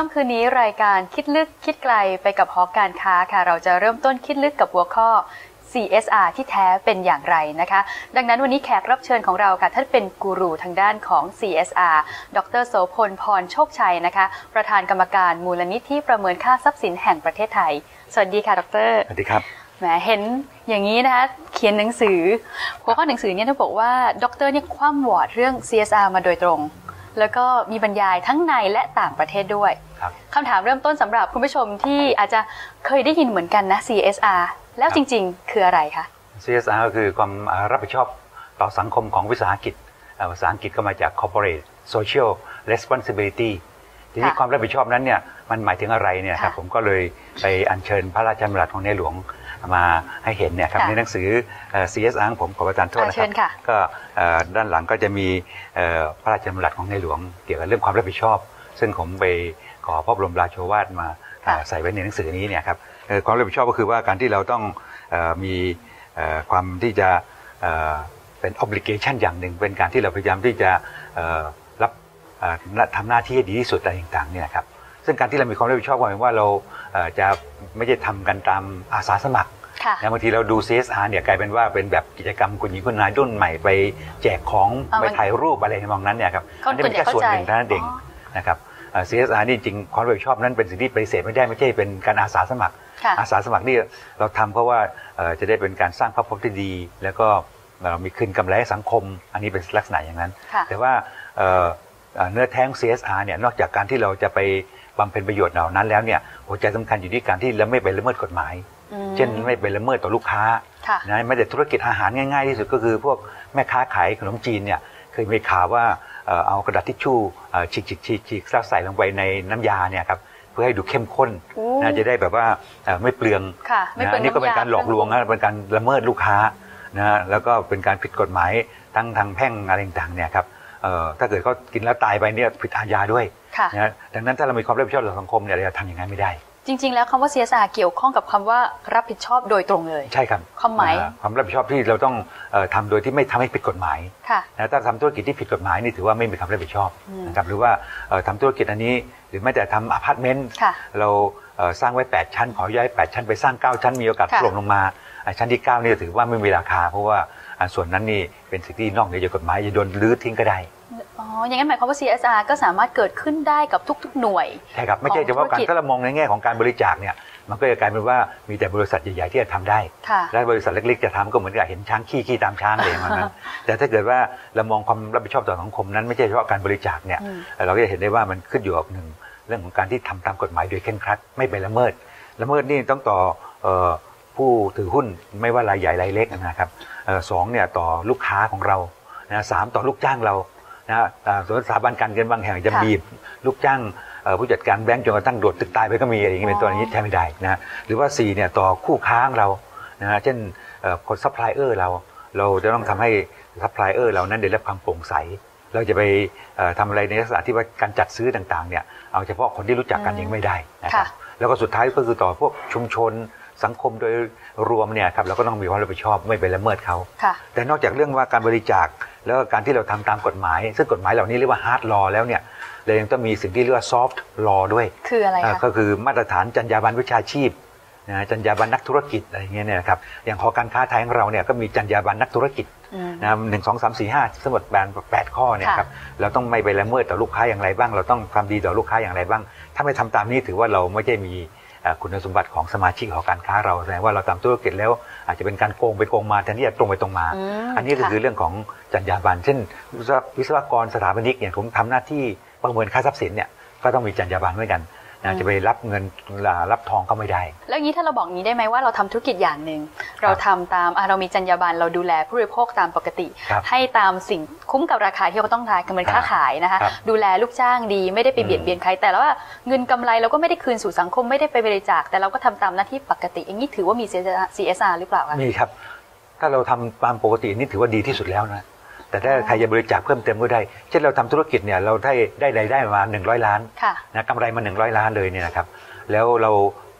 ค่ำคืนนี้รายการคิดลึกคิดไกลไปกับหอการค้าค่ะ เราจะเริ่มต้นคิดลึกกับหัวข้อ CSR ที่แท้เป็นอย่างไรนะคะ ดังนั้นวันนี้แขกรับเชิญของเราค่ะท่านเป็นกูรูทางด้านของ CSR ดรโสพลพรโชคชัยนะคะ ประธานกรรมการมูลนิธิประเมินค่าทรัพย์สินแห่งประเทศไทย สวัสดีค่ะ ดร สวัสดีครับแหมเห็นอย่างนี้นะคะเขียนหนังสือหัวข้อหนังสือเนี่ยต้องบอกว่าดรเนี่ยคว่ำวอร์ดเรื่อง CSR มาโดยตรง แล้วก็มีบรรยายทั้งในและต่างประเทศด้วยครับคำถามเริ่มต้นสำหรับคุณผู้ชมที่อาจจะเคยได้ยินเหมือนกันนะ CSR แล้วจริงๆ คืออะไรคะ CSR ก็คือความรับผิดชอบต่อสังคมของวิสาหกิจเอ่อภาษาอังกฤษก็มาจาก corporate social responsibility ทีนี้ค่ะความรับผิดชอบนั้นเนี่ยมันหมายถึงอะไรเนี่ยครับค่ะผมก็เลยไปอัญเชิญพระราชดำรัสของในหลวง มาให้เห็นเนี่ยครับค่ะในหนังสือเอ่อ CSR ของผมขอประทานโทษนะคอ่าเชิรับญค่ะก็เอ่อด้านหลังก็จะมีเอ่อพระราชดำรัสของในหลวงเกี่ยวกับเรื่องความรับผิดชอบ ซึ่งผมไปขอพระบรมราโชวาทมาค่ะใส่ไว้ในหนังสือนี้เนี่ยครับเอ่อความรับผิดชอบก็คือว่าการที่เราต้องเอ่อมีเอ่อความที่จะเอ่อเป็น obligation อย่างหนึ่ง เป็นการที่เราพยายามที่จะเอ่อรับเอ่อทำหน้าที่ให้ดีที่สุดอะไรต่างๆเนี่ยนะครับซึ่งการที่เรามีความรับผิดชอบหมายว่าเราเอ่อจะไม่ใช่ทำกันตามอาสาสมัครค่ะ นะบางทีเราดู CSR เนี่ยกลายเป็นว่าเป็นแบบกิจกรรมคุณหญิงคุณนายรุ่นใหม่ไปแจกของอ่าไปมันถ่ายรูปอะไรในมองนั้นเนี่ยครับคนอันนี้เป็นแค่ส่วนหนึ่งส่วนใหญ่เท่านั้นเองอ๋อนะครับเอ่อ CSR นี่จริงความรับผิดชอบนั้นเป็นสิ่งที่ปฏิเสธไม่ได้ไม่ใช่เป็นการอาสาสมัครค่ะอาสาสมัครนี่เราทำเพราะว่าเอ่อจะได้เป็นการสร้างภาพพจน์ที่ดี แล้วก็เรามีคืนกำไรให้สังคม อันนี้เป็นลักษณะอย่างนั้นค่ะแต่ว่าเอ่อเอ่อเนื้อแท้ง CSR เนี่ยนอกจากการที่เราจะไปบำเพ็ญประโยชน์เหล่านั้นแล้วเนี่ยหัวใจสำคัญอยู่ที่การที่เราไม่ไปละเมิดกฎหมายอืม เช่นไม่ไปละเมิดต่อลูกค้าค่ะนะไม่แต่ธุรกิจอาหารง่าย ๆ ที่สุดก็คือพวกแม่ค้าขายขนมจีนเนี่ยเคยมีข่าวว่าเอ่อเอากระดาษทิชชู่เอ่อฉีกฉีกฉีกฉีกแล้วใส่ลงไปในน้ำยาเนี่ยครับเพื่อให้ดูเข้มข้นโอ้นะจะได้แบบว่าเอ่อไม่เปลืองค่ะไม่นะเปิดนี่ก็เป็นำยการหลอกลวงนะเป็นการละเมิดลูกค้านะฮะแล้วก็เป็นการผิดกฎหมายทั้งทางแพ่งอะไรต่างๆเนี่ยครับเอ่อถ้าเกิดเขากินแล้วตายไปเนี่ยผิดอาญาด้วยค่ะนะดังนั้นถ้าเรามีความรับผิดชอบต่อสังคมเนี่ยเราจะทำอย่างนั้นไม่ได้ จริง ๆ แล้วคำว่า CSR เกี่ยวข้องกับคำว่ารับผิดชอบโดยตรงเลย ใช่ครับความหมายนะฮะความรับผิดชอบที่เราต้องเอ่อทำโดยที่ไม่ทำให้ผิดกฎหมายค่ะนะถ้าทำธุรกิจที่ผิดกฎหมายนี่ถือว่าไม่มีความรับผิดชอบอืมนะครับหรือว่าเอ่อทำธุรกิจอันนี้หรือแม้แต่ทำอพาร์ตเมนต์ค่ะเราเอ่อสร้างไว้ 8 ชั้น ขอย้าย 8 ชั้นไปสร้าง 9 ชั้นมีโอกาสค่ะถล่มลงมาอะชั้นที่ 9 นี่ถือว่าไม่มีราคา เพราะว่าอะส่วนนั้นนี่เป็นสิ่งที่นอกเหนือจากกฎหมายจะโดนรื้อทิ้งก็ได้ อ๋อ อย่างนั้นหมายความว่า CSR ก็สามารถเกิดขึ้นได้กับทุก ๆ หน่วย ใช่ครับ ไม่ใช่เฉพาะการของธุรกิจถ้าเรามองในแง่ของการบริจาคเนี่ย มันก็จะกลายเป็นว่ามีแต่บริษัทใหญ่ๆที่จะทำได้ค่ะและบริษัทเล็กๆจะทำก็เหมือนกับเห็นช้างขี้ขี้ตามช้างเลยมันนั้นแต่ถ้าเกิดว่าเรามองความรับผิดชอบต่อสังคมนั้นไม่ใช่เฉพาะการบริจาคเนี่ยอืมเราก็จะเห็นได้ว่ามันขึ้นอยู่กับหนึ่งเรื่องของการที่ทำตามกฎหมายโดยเคร่งครัด ไม่ไปละเมิด ละเมิดนี่ต้องต่อเอ่อผู้ถือหุ้นไม่ว่ารายใหญ่รายเล็กนะครับเอ่อสองเนี่ยต่อลูกค้าของเรานะสามต่อลูกจ้างเรา นะอ่าส่วนสถาบันการเงินบางแห่งจะค่ะบีบลูกจ้างเอ่อผู้จัดการแบงก์จนกระทั่งโดดตึกตายไปก็มีอะไรอย่างนี้เป็นตัวนี้ใช้ไม่ได้นะหรือว่าสี่เนี่ยต่อคู่ค้าของเรานะฮะเช่นเอ่อคนซัพพลายเออร์เรา เราจะต้องทำให้ซัพพลายเออร์เรานั้นได้รับความโปร่งใส เราจะไปเอ่อทำอะไรในลักษณะที่ว่าการจัดซื้อต่างๆเนี่ยเอาเฉพาะคนที่รู้จักกันอืมยังไม่ได้นะครับค่ะแล้วก็สุดท้ายก็คือต่อพวกชุมชน สังคมโดยรวมเนี่ยครับเราก็ต้องมีความรับผิดชอบไม่ไปละเมิดเขาค่ะแต่นอกจากเรื่องว่าการบริจาคแล้วก็การที่เราทำตามกฎหมาย ซึ่งกฎหมายเหล่านี้เรียกว่าฮาร์ดลอแล้วเนี่ยเรายังต้องมีสิ่งที่เรียกว่าซอฟต์ลอด้วย คืออะไรอ่าคะก็คือมาตรฐานจรรยาบรรณวิชาชีพนะจรรยาบรรณนักธุรกิจอะไรอย่างเงี้ยเนี่ยนะครับอย่างหอการค้าไทยของเราเนี่ยก็มีจรรยาบรรณนักธุรกิจอืมนะหนึ่งสองสามสี่ห้าสมุดแบนแปดข้อเนี่ยครับเราต้องไม่ไปละเมิดต่อลูกค้าอย่างไรบ้าง เราต้องความดีต่อลูกค้าอย่างไรบ้าง ถ้าไม่ทำตามนี้ถือว่าเราไม่ได้มีเอ่อ คุณสมบัติของสมาชิกหอการค้าเราแสดงว่าเราทำธุรกิจแล้วอาจจะเป็นการโกงไปโกงมาแทนที่จะตรงไปตรงมาอืมอันนี้ก็ค่ะคือเรื่องของจรรยาบรรณเช่นวิศววิศวกรสถาปนิกเนี่ยผมทำหน้าที่ประเมินค่าทรัพย์สินเนี่ยก็ต้องมีจรรยาบรรณเหมือนกัน นะจะไปรับเงินรับทองก็ไม่ได้ แล้วอย่างนี้ถ้าเราบอกอย่างนี้ได้ไหมว่าเราทำธุรกิจอย่างหนึ่งเราทำตามอะเรามีจรรยาบรรณเราดูแลผู้บริโภคตามปกติครับให้ตามสิ่งคุ้มกับราคาที่เขาต้องทายกันเหมือนค้าขายนะคะครับดูแลลูกจ้างดีไม่ได้ไปอืมเบียดเบียนใครแต่ว่าเงินกำไรเราก็ไม่ได้คืนสู่สังคมไม่ได้ไปบริจาค แต่เราก็ทำตามหน้าที่ปกติอย่างนี้ถือว่ามี CSR หรือเปล่าคะมีครับ ถ้าเราทำตามปกตินี่ถือว่าดีที่สุดแล้วนะ แต่ถ้าใครจะบริจาคเพิ่มเติมก็ได้ เช่นเราทำธุรกิจเนี่ยเราได้ได้รายได้มา 100 ล้านค่ะนะกำไรมา 100 ล้านเลยเนี่ยนะครับแล้วเรา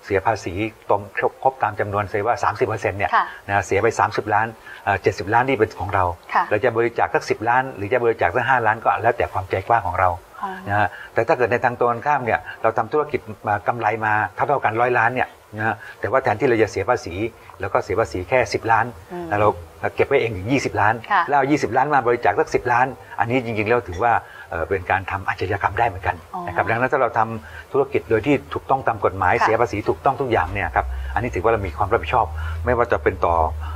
เสียภาษีตรงครบตามจำนวนเซว่า 30%เนี่ยค่ะนะเสียไป 30 ล้านเอ่อ70ล้านนี่เป็นของเราค่ะเราจะบริจาคสัก10ล้าน หรือจะบริจาคสัก5ล้านก็แล้วแต่ความใจกว้างของเราอ๋อนะฮะแต่ถ้าเกิดในทางตรงกันข้ามเนี่ยเราทำธุรกิจมากำไรมาเท่าเท่าๆกันร้อยล้านเนี่ย นะฮะแต่ว่าแทนที่เราจะเสียภาษี แล้วก็เสียภาษีแค่ 10 ล้านอืมแล้วเราเก็บไว้เองถึง 20 ล้านค่ะแล้วเอา20 ล้านมาบริจาคสัก 10 ล้าน อันนี้จริงๆแล้วถือว่าเอ่อเป็นการทำอาชญากรรมได้เหมือนกันอ๋อนะครับดังนั้นถ้าเราทำธุรกิจโดยที่ถูกต้องตามกฎหมายค่ะเสียภาษีถูกต้องทุกอย่างเนี่ยครับอันนี้ถือว่าเรามีความรับผิดชอบ ไม่ว่าจะเป็นต่อ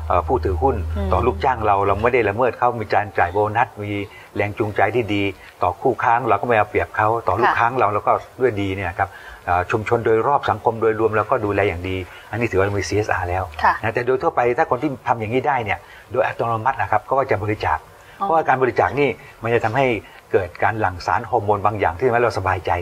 เอ่อผู้ถือหุ้นอืมต่อลูกจ้างเราเราไม่ได้ละเมิดเขามีการจ่ายโบนัสมีแรงจูงใจที่ดี ต่อคู่ค้างเราก็ไม่เอาเปรียบเขาต่อลูกค่ะค้างเราเราก็ด้วยดีเนี่ยครับเอ่อ ชุมชนโดยรอบสังคมโดยรวมเราก็ดูแลอย่างดี อันนี้ถือว่าเรามี CSR แล้วค่ะนะแต่โดยทั่วไปถ้าคนที่ทำอย่างนี้ได้เนี่ยโดยอัตโนมัตินะครับก็จะบริจาคอ๋อเพราะว่าการบริจาคนี่มันจะทำให้เกิดการหลั่งสารฮอร์โมนบางอย่างที่ทำให้เราสบายใจ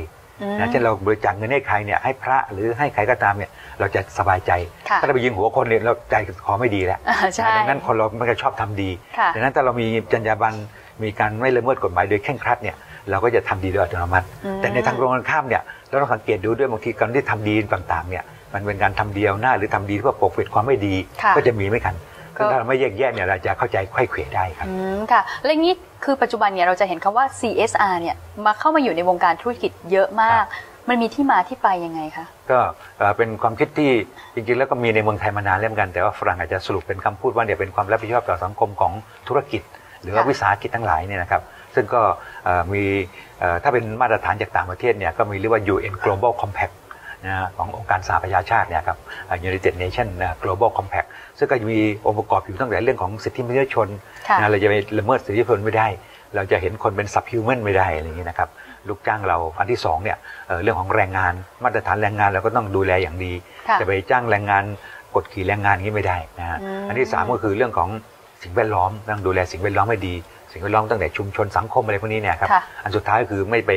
อืมนะเช่นเราบริจาคเงินให้ใครเนี่ยให้พระหรือให้ใครก็ตามเนี่ยเราจะสบายใจค่ะถ้าเราไปยิงหัวคนเนี่ยเราใจคอไม่ดีแล้วอ่าใช่ดังนั้นคนเรามันก็ชอบทำดีค่ะดังนั้นถ้าเรามีจรรยาบรรณมีการไม่ละเมิดกฎหมายโดยเคร่งครัดเนี่ย เราก็จะทำดีโดยอัตโนมัติอืมแต่ในทางตรงกันข้ามเนี่ยเราต้องสังเกตดูด้วยบางทีการที่ทำดีต่างๆเนี่ยมันเป็นการทำเดียวหน้าหรือทำดีเพื่อปกปิดความไม่ดีค่ะก็จะมีไม่กันก็ซึ่งถ้าเราไม่แยกแยะเนี่ยเราจะเข้าใจไขว้เขวได้ครับอืมค่ะและนี้คือปัจจุบันเนี่ยเราจะเห็นคำว่า CSR เนี่ยมาเข้ามาอยู่ในวงการธุรกิจเยอะมาก มันมีที่มาที่ไปยังไงคะก็เอ่อเป็นความคิดที่จริงๆแล้วก็มีในเมืองไทยมานานแล้วเหมือนกัน แต่ว่าฝรั่งอาจจะสรุปเป็นคำพูดว่าเนี่ยเป็นความรับผิดชอบต่อสังคมของธุรกิจ หรือว่าค่ะวิสาหกิจทั้งหลายเนี่ยนะครับ ซึ่งก็เอ่อมีเอ่อถ้าเป็นมาตรฐานจากต่างประเทศเนี่ยก็มีเรียกว่า UN Global Compact นะฮะขององค์การสหประชาชาติเนี่ยครับเอ่อ United Nations นะ Global Compact ซึ่งก็จะมีองค์ประกอบอยู่ตั้งแต่เรื่องของสิทธิมนุษยชนค่ะนะเราจะไปละเมิดสิทธิชนไม่ได้ เราจะเห็นคนเป็น subhuman ไม่ได้อะไรอย่างนี้นะครับลูกจ้างเราอันที่สองเนี่ยเอ่อเรื่องของแรงงานมาตรฐานแรงงานเราก็ต้องดูแลอย่างดีค่ะจะไปจ้างแรงงานกดขี่แรงงานอย่างนี้ไม่ได้นะฮะอืมอันที่สามก็คือเรื่องของสิ่งแวดล้อมต้องดูแลสิ่งแวดล้อมให้ดี สิ่งแวดล้อมตั้งแต่ชุมชนสังคมอะไรพวกนี้เนี่ยครับค่ะอันสุดท้ายก็คือไม่ไป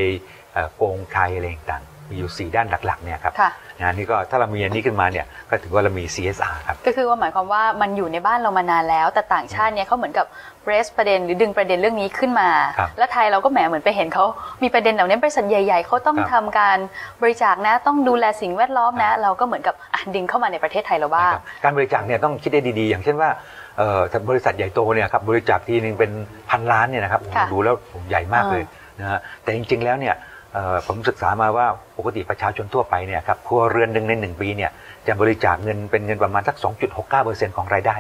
เอ่อโกงใครอะไรต่างๆมีอยู่สี่ด้านหลักๆเนี่ยครับค่ะนะนี่ก็ถ้าเรามีอันนี้ขึ้นมาเนี่ยก็ถือว่าเรามี CSR ครับก็คือว่าหมายความว่ามันอยู่ในบ้านเรามานานแล้ว แต่ต่างชาติเนี่ยเขาเหมือนกับเรสประเด็นหรือดึงประเด็นเรื่องนี้ขึ้นมาครับแล้วไทยเราก็แหมเหมือนไปเห็นเขามีประเด็นเหล่านี้บริษัทใหญ่ ๆเขาต้องครับทำการบริจาคนะต้องดูแลสิ่งแวดล้อมนะ เราก็เหมือนกับอะดึงเข้ามาในประเทศไทยเราบ้างนะครับการบริจาคเนี่ยต้องคิดได้ดีๆ อย่างเช่นว่าเอ่อถ้า บริษัทใหญ่โตเนี่ยครับบริจาคทีนึงเป็นพันล้านเนี่ยนะครับโอ้โหค่ะดูแล้วใหญ่มากเลยนะฮะแต่จริงๆแล้วเนี่ยเอ่อผมศึกษามาว่าปกติประชาชนทั่วไปเนี่ยครับครัวเรือนหนึ่งในหนึ่งปีเนี่ยจะบริจาคเงินเป็นเงินประมาณสัก 2.69%ของรายได้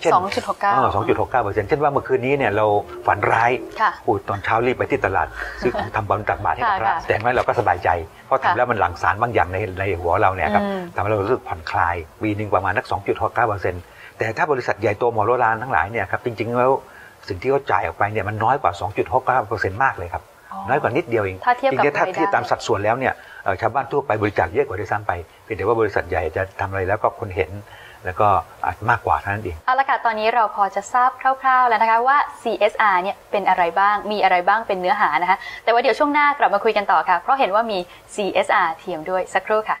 เช่น2.69เออ2.69%เช่นว่าเมื่อคืนนี้เนี่ยเราฝันร้ายค่ะอูตอนเช้ารีบไปที่ตลาดซื้อของทำบุญตักบาตรให้กับพระค่ะแต่ไม่เราก็สบายใจ เพราะค่ะทำแล้วมันหลั่งสารบางอย่างในในหัวเราเนี่ยครับอืมทำให้เรารู้สึกผ่อนคลายปีหนึ่งประมาณนัก2.69%แต่ถ้าบริษัทใหญ่โตมโหฬารทั้งหลายเนี่ยครับจริงๆแล้วสิ่งที่เขาจ่ายออกไปเนี่ยมันน้อยกว่า 2.69%มากเลยครับน้อยกว่านิดเดียวเองถ้าเทียบจกับริงๆถ้ารายได้เทียบตามสัดส่วนแล้วเนี่ยเอ่อชาวบ้านทั่วไปบริจาคเยอะกว่าด้วยซ้ำไปเพียงแต่ว่าบริษัทใหญ่จะทำอะไรแล้วก็คนเห็น แล้วก็อาจมากกว่าเท่านั้นเองเอาละค่ะตอนนี้เราพอจะทราบคร่าวๆแล้วนะคะว่า CSR เนี่ยเป็นอะไรบ้างมีอะไรบ้างเป็นเนื้อหานะคะแต่ว่าเดี๋ยวช่วงหน้ากลับมาคุยกันต่อค่ะ เพราะเห็นว่ามี CSR เทียมด้วยสักครู่ค่ะ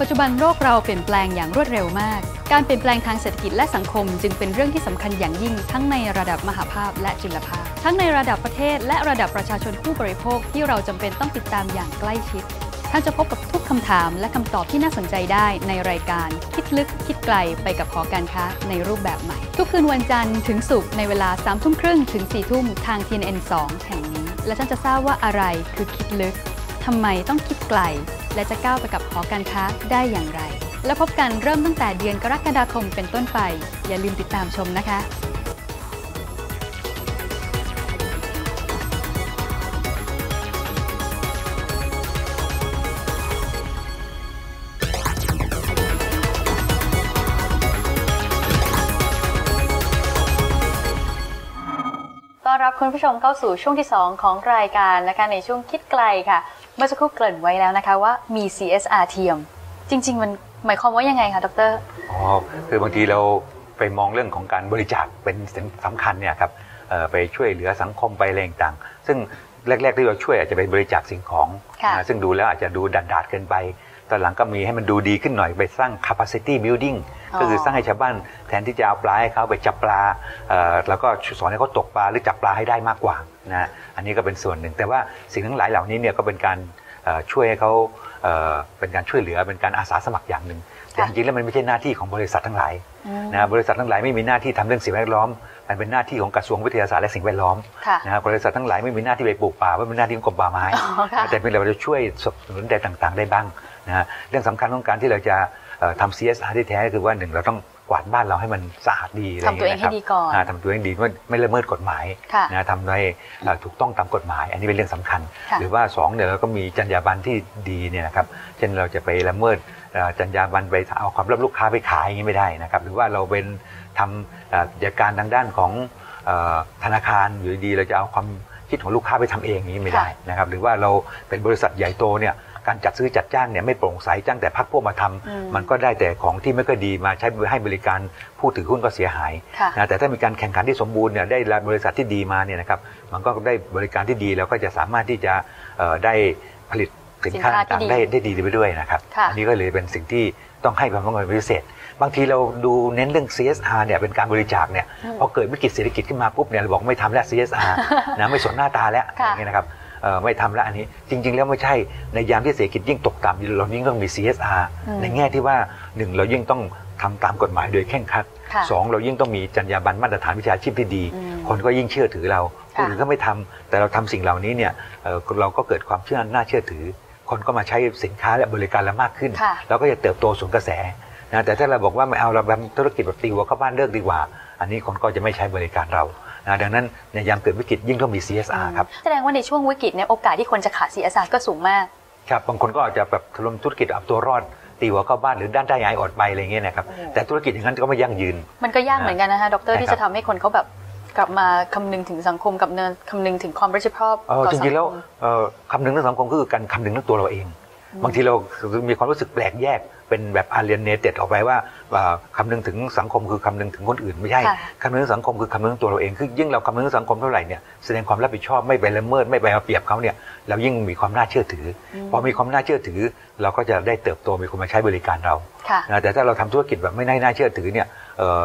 ปัจจุบันโลกเราเปลี่ยนแปลงอย่างรวดเร็วมาก การเปลี่ยนแปลงทางเศรษฐกิจและสังคมจึงเป็นเรื่องที่สำคัญอย่างยิ่งทั้งในระดับมหาภาพและจุลภาค ทั้งในระดับประเทศและระดับประชาชนผู้บริโภคที่เราจำเป็นต้องติดตามอย่างใกล้ชิด ท่านจะพบกับทุกคำถามและคำตอบที่น่าสนใจได้ในรายการ คิดลึกคิดไกลไปกับหอการค้าในรูปแบบใหม่ ทุกคืนวันจันทร์ถึงศุกร์ในเวลา3ามทุ่มครึ่งถึง4ี่ทุ่มทาง TNN 2 แห่งนี้ และท่านจะทราบว่าอะไรคือคิดลึกทำไมต้องคิดไกล และจะก้าวไปกับหอการค้าได้อย่างไร และพบกันเริ่มตั้งแต่เดือนกรกฎาคมเป็นต้นไป อย่าลืมติดตามชมนะคะ รับคุณผู้ชมเข้าสู่ช่วงที่ 2 ของรายการนะคะในช่วงคิดไกลค่ะเมื่อสักครู่เกริ่นไว้แล้วนะคะว่ามี CSR เทียม จริง ๆ มันหมายความว่ายังไงคะดรอ๋อคือบางทีเราไปมองเรื่องของการบริจาคเป็นสิ่งสำคัญเนี่ยครับเอ่อไปช่วยเหลือสังคมไปอะไรต่างๆซึ่งแรก ๆ ที่เราช่วยอาจจะไปบริจาคสิ่งของค่ะนะซึ่งดูแล้วอาจจะดูดัดดาดๆเกินไป ตอนหลังก็มีให้มันดูดีขึ้นหน่อยไปสร้าง capacity building ก็คือสร้างให้ชาวบ้านแทนที่จะเอาปลาให้เขาไปจับปลาเอ่อแล้วก็สอนให้เขาตกปลาหรือจับปลาให้ได้มากกว่านะอันนี้ก็เป็นส่วนหนึ่ง แต่ว่าสิ่งทั้งหลายเหล่านี้เนี่ยก็เป็นการเอ่อช่วยให้เขาเอ่อเป็นการช่วยเหลือเป็นการอาสาสมัครอย่างหนึ่งแต่จริงๆแล้วมันไม่ใช่หน้าที่ของบริษัททั้งหลายอืมนะบริษัททั้งหลายไม่มีหน้าที่ทำเรื่องสิ่งแวดล้อม มันเป็นหน้าที่ของกระทรวงวิทยาศาสตร์และสิ่งแวดล้อมค่ะนะครับบริษัททั้งหลายไม่มีหน้าที่ไปปลูกป่าไม่เป็นหน้าที่ของกรมป่าไม้อ๋อค่ะแต่เพียงแต่เราจะช่วยสนับสนุนใดต่าง ๆ ได้บ้าง นะฮะเรื่องสำคัญของการที่เราจะเอ่อทำ CSR ที่แท้ก็คือว่าหนึ่งเราต้องกวาดบ้านเราให้มันสะอาดดีะไรทำตัวเองย่าให้ยดีก่อนาทำตัวเองดีไม่ไม่ละเมิดกฎหมายค่ะนะทำในเอ่อถูกต้องตามกฎหมาย อันนี้เป็นเรื่องสำคัญค่ะหรือว่าสองเนี่ยเราก็มีจรรยาบรรณที่ดีเนี่ยนะครับเช่นเราจะไปละเมิดเอ่อจรรยาบรรณไปเอาความลับลูกค้าไปขายอย่างนี้ไม่ได้นะครับ หรือว่าเราเป็นทำเอ่อกิจการทางด้านของเอ่อธนาคารอยู่ดีๆเราจะเอาความคิดของลูกค้าไปทำเองอย่างนี้ไม่ได้นะครับหรือว่าเราเป็นบริษัทใหญ่โตเนี่ย การจัดซื้อจัดจ้างเนี่ยไม่โปร่งใสจ้างแต่พักพวกมาทำอืมมันก็ได้แต่ของที่ไม่ค่อยดีมาใช้ให้บริการผู้ถือหุ้นก็เสียหายค่ะนะแต่ถ้ามีการแข่งขันที่สมบูรณ์เนี่ยได้บริษัทที่ดีมาเนี่ยนะครับมันก็ได้บริการที่ดีแล้วก็จะสามารถที่จะเอ่อได้ผลิตสินค้าสินค้าที่ต่างดีๆได้ได้ดีไปด้วยนะครับค่ะอันี้ก็เลยเป็นสิ่งที่ต้องให้ความสำคัญเป็นพิเศษ บางทีเราดูเน้นเรื่อง CSR เนี่ยเป็นการบริจาคเนี่ยอืมพอเกิดวิกฤตเศรษฐกิจขึ้นมาปุ๊บเนี่ยเราบอกไม่ทำแล้ว CSR นะไม่สนหน้าตาแล้วค่ะอย่างเงี้ยนะครับเอ่อ ไม่ทำแล้วอันนี้ จริง ๆ แล้วไม่ใช่ในยามที่เศรษฐกิจยิ่งตกต่ำเรายิ่งต้องมี CSR อืมในแง่ที่ว่าหนึ่งเรายิ่งต้องทำตามกฎหมายโดยเคร่งครัดค่ะสองเรายิ่งต้องมีจรรยาบรรณมาตรฐานวิชาชีพที่ดีอืมคนก็ยิ่งเชื่อถือเราคนค่ะอื่นก็ไม่ทำแต่เราทำสิ่งเหล่านี้เนี่ยเอ่อเราก็เกิดความเชื่อน่าเชื่อถือ คนก็มาใช้สินค้าและบริการเรามากขึ้นค่ะเราก็จะเติบโตสวนกระแสนะแต่ถ้าเราบอกว่าไม่เอาเราแบบธุรกิจแบบตีหัวเข้าบ้านเลิกดีกว่า อันนี้คนก็จะไม่ใช้บริการเรา นะดังนั้นในยามเกิดวิกฤตยิ่งต้องมี CSR ครับ แสดงว่าในช่วงวิกฤตเนี่ยโอกาสที่คนจะขาด CSR ก็สูงมาก ครับ บางคนก็อาจจะแบบทำธุรกิจเอาตัวรอด ตีหัวเข้าบ้านหรือด้านได้ยายอดไปอะไรเงี้ยนะครับโอ้แต่ธุรกิจอย่างนั้นก็ไม่ยั่งยืน มันก็ยากเหมือนกันนะคะดรใช่ที่ครับจะทำให้คนเขาแบบกลับมาคำนึงถึงสังคมกับเนินคำนึงถึงความรับผิดชอบเออต่อจสังริงๆแล้วคมเอ่อคำนึงเรื่องสังคมก็คือการคำนึงเรื่องตัวเราเอง บางทีเรามีความรู้สึกแปลกแยกเป็นแบบ alienated ออกไปว่าว่า คำนึงถึงสังคมคือคำนึงถึงคนอื่นไม่ใช่ค่ะคำนึงถึงสังคมคือคำนึงถึงตัวเราเองคือยิ่งเราคำนึงถึงสังคมเท่าไหร่เนี่ยแสดงความรับผิดชอบไม่ไปละเมิดไม่ไปเอาเปรียบเขาเนี่ยเรายิ่งมีความน่าเชื่อถืออมพอมีความน่าเชื่อถือ เราก็จะได้เติบโตมีคนมาใช้บริการเราค่ะนะแต่ถ้าเราทำธุรกิจแบบไม่น่าเชื่อถือเนี่ยเอ่อ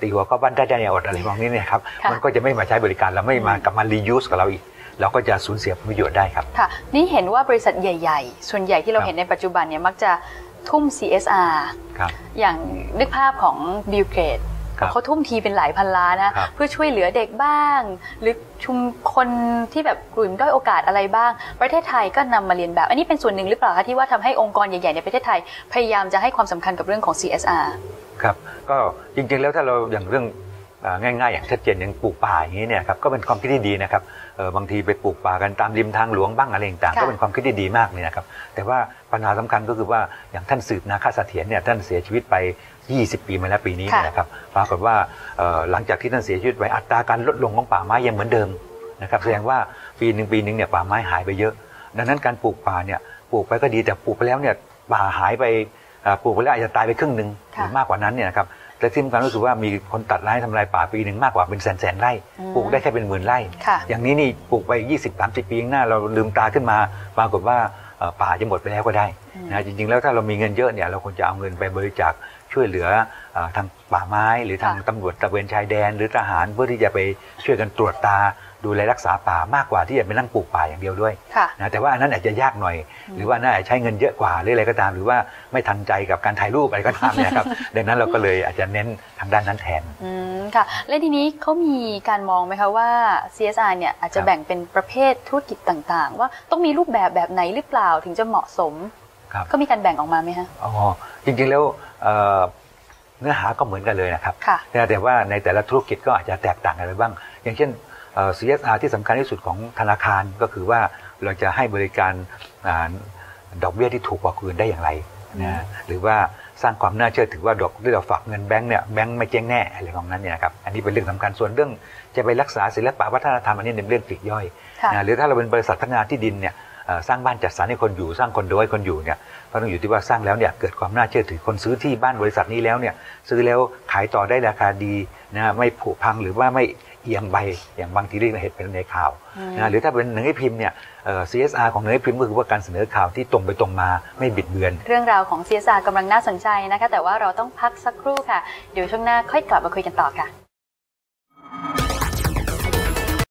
ตีหัวก็บ้านได้ได้อดอะไรพวกนี้เนี่ยครับค่ะมันก็จะไม่มาใช้บริการเราไม่มากลับมา reuse กับเราอีกเราก็จะสูญเสียผลประโยชน์ได้ครับ ค่ะ นี่เห็นว่าบริษัทใหญ่ ๆ ส่วนใหญ่ที่เราครับเห็นในปัจจุบันเนี่ยมักจะ ทุ่ม CSR ครับ อย่างนึกภาพของบิลเกตครับเขาทุ่มทีเป็นหลายพันล้านนะครับเพื่อช่วยเหลือเด็กบ้าง หรือชุมคนที่แบบกลุ่มด้อยโอกาสอะไรบ้าง ประเทศไทยก็นำมาเรียนแบบ อันนี้เป็นส่วนหนึ่งหรือเปล่าคะที่ว่าทำให้องค์กรใหญ่ๆในประเทศไทย พยายามจะให้ความสำคัญกับเรื่องของ CSR ครับก็จริงๆแล้วถ้าเราอย่างเรื่องอ่าง่ายๆ อย่างชัดเจนอย่างปลูกป่าอย่างนี้เนี่ยครับก็เป็นความคิดที่ดีนะครับเออบางทีไปปลูกป่ากันตามริมทางหลวงบ้างอะไรต่างๆค่ะก็เป็นความคิดที่ดีมากเลยนะครับแต่ว่า ปัญหาสำคัญก็คือว่าอย่างท่านสืบนาคาเสถียรเนี่ยท่านเสียชีวิตไป 20 ปีมาแล้วปีนี้ค่ะนะครับปรากฏว่าเอ่อหลังจากที่ท่านเสียชีวิตไปอัตราการลดลงของป่าไม้ยังเหมือนเดิมนะครับแสดงว่าปีหนึ่งปีหนึ่งเนี่ยป่าไม้หายไปเยอะ ดังนั้นการปลูกป่าเนี่ยปลูกไปก็ดีแต่ปลูกไปแล้วเนี่ยป่าหายไปอ่าปลูกไปแล้วอาจจะตายไปครึ่งหนึ่งหค่ะรือมากกว่านั้นเนี่ยนะครับแต่ที่สำคัญก็คือว่ามีคนตัดไม้ทำลายป่าปีหนึ่งมากกว่าเป็นแสนแสนๆไร่อืมปลูกได้แค่เป็นหมื่นไร่ค่ะอย่างนี้นี่ปลูกไป 20 30 ปีข้างหน้าเราลืมตาขึ้นมาปรากฏว่าเอ่อ ป่าจะหมดไปแล้วก็ได้อืมนะจริงๆแล้วถ้าเรามีเงินเยอะเนี่ยเราควรจะเอาเงินไปบริจาคช่วยเหลือเอ่อทางป่าไม้ หรือทางค่ะตำรวจตระเวนชายแดน หรือทหารเพื่อที่จะไปช่วยกันตรวจตา ดูแลรักษาป่ามากกว่าที่จะไปนั่งปลูกป่าอย่างเดียวด้วยค่ะนะแต่ว่าอันนั้นอาจจะยากหน่อย หรือว่าน่าจะใช้เงินเยอะกว่าหรืออะไรก็ตาม หรือว่าไม่ทันใจกับการถ่ายรูปอะไรก็ตามเนะครับดังนั้นเราก็เลยอาจจะเน้นทางด้านนั้นแทนอืมค่ะ และทีนี้เขามีการมองไหมคะว่า CSR เนี่ยอาจจะครับแบ่งเป็นประเภทธุรกิจต่างๆ ว่าต้องมีรูปแบบแบบไหนหรือเปล่าถึงจะเหมาะสมครับก็มีการแบ่งออกมาไหมคะอ๋อจริงๆแล้วเอ่อเนื้อหาก็เหมือนกันเลยนะครับค่ะแต่แต่ว่าในแต่ละธุรกิจก็อาจจะแตกต่างกันไปบ้าง อย่างเช่นเอ่อ CSR ที่สำคัญที่สุดของธนาคารก็คือว่าเราจะให้บริการอ่าดอกเบี้ยที่ถูกกว่าคนอื่นได้อย่างไรนะหรือว่าสร้างความน่าเชื่อถือว่าดอกที่เราฝากเงินแบงก์เนี่ยแบงก์ไม่เจ๊งแน่อะไรของนั้นเนี่ยนะครับอันนี้เป็นเรื่องสำคัญส่วนเรื่องจะไปรักษาศิลปะวัฒนธรรมอันนี้เป็นเรื่องปลีกย่อยค่ะนะหรือถ้าเราเป็นบริษัทพัฒนาที่ดินเนี่ยเอ่อสร้างบ้านจัดสรรให้คนอยู่สร้างคอนโดให้คนอยู่เนี่ยก็ต้องอยู่ที่ว่าสร้างแล้วเนี่ยเกิดความน่าเชื่อถือคนซื้อที่บ้านบริษัทนี้แล้วเนี่ยซื้อแล้วขายต่อได้ราคาดีนะไม่ผุพังหรือว่าไม่ เอียงใบอย่างบางทีเรียกเห็นเป็นในข่าวอืมนะหรือถ้าเป็นหนังสือพิมพ์เนี่ยเอ่อ CSR ของหนังสือพิมพ์ก็คือว่าการเสนอข่าวที่ตรงไปตรงมาไม่บิดเบือน เรื่องราวของ CSR กำลังน่าสนใจนะคะแต่ว่าเราต้องพักสักครู่ค่ะเดี๋ยวช่วงหน้าค่อยกลับมาคุยกันต่อค่ะ